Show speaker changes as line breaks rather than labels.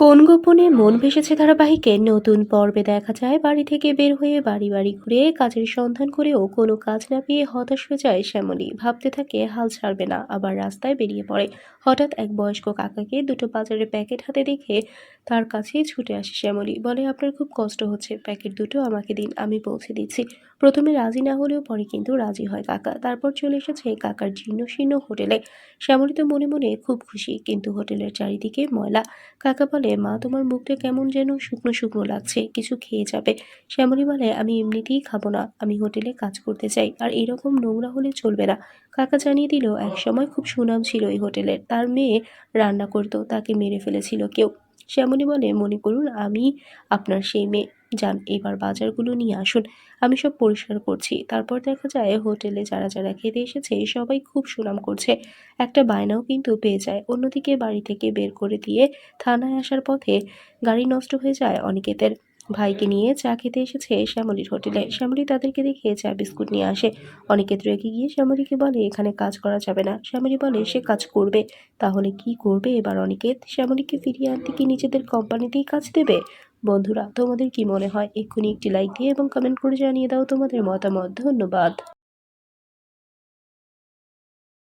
কোন গোপনে মন ভেসেছে ধারাবাহিকে? নতুন পর্বে দেখা যায় বাড়ি থেকে বের হয়ে বাড়ি বাড়ি ঘুরে কাজের সন্ধান করেও কোনো কাজ না পেয়ে হতাশ হয়ে যায় শ্যামলী। ভাবতে থাকে, হাল ছাড়বে না, আবার রাস্তায় বেরিয়ে পড়ে। হঠাৎ এক বয়স্ক কাকাকে দুটো বাজারের প্যাকেট হাতে দেখে তার কাছে ছুটে আসে শ্যামলী। বলে, আপনার খুব কষ্ট হচ্ছে, প্যাকেট দুটো আমাকে দিন, আমি পৌঁছে দিচ্ছি। প্রথমে রাজি না হলেও পরে কিন্তু রাজি হয় কাকা। তারপর চলে এসেছে কাকার জীর্ণ শীর্ণ হোটেলে। শ্যামলী তো মনে মনে খুব খুশি, কিন্তু হোটেলের চারিদিকে ময়লা। কাকা বলে মা, তোমার মুখটা কেমন যেন শুকনো শুকনো লাগছে, কিছু খেয়ে যাবে। শ্যামলী বলে, আমি এমনিতেই খাব না, আমি হোটেলে কাজ করতে চাই। আর এরকম নোংরা হলে চলবে না। কাকা জানিয়ে দিল, এক সময় খুব সুনাম ছিল এই হোটেলের তার মেয়ে রান্না করতো, তাকে মেরে ফেলেছিল কেউ। শ্যামলী বলে, মনে করুন, আমি আপনার সেই মেয়ে। যান, এবার বাজারগুলো নিয়ে আসুন। আমি সব পরিষ্কার করছি। তারপর দেখা যায়, হোটেলে যারা যারা খেতে এসেছে, সবাই খুব সুনাম করছে। একটা বায়নাও কিন্তু পেয়ে যায়। অন্যদিকে বাড়ি থেকে বের করে দিয়ে থানায় আসার পথে গাড়ি নষ্ট হয়ে যায় অনিকেতের। ভাইকে নিয়ে চা খেতে এসেছে। শ্যামলির হোটেলে। শ্যামলি তাদেরকে দেখে চা বিস্কুট নিয়ে আসে। অনিকেত রেগে গিয়ে শ্যামলিকে বলে, এখানে কাজ করা যাবে না। শ্যামলি বলে, সে কাজ করবে। তাহলে কি করবে এবার অনিকেত শ্যামলিকে ফিরিয়ে আনতে কি নিজেদের কোম্পানিতেই কাজ দেবে? বন্ধুরা, তোমাদের কি মনে হয়? এক্ষুনি একটি লাইক দিয়ে এবং কমেন্ট করে জানিয়ে দাও তোমাদের মতামত। ধন্যবাদ।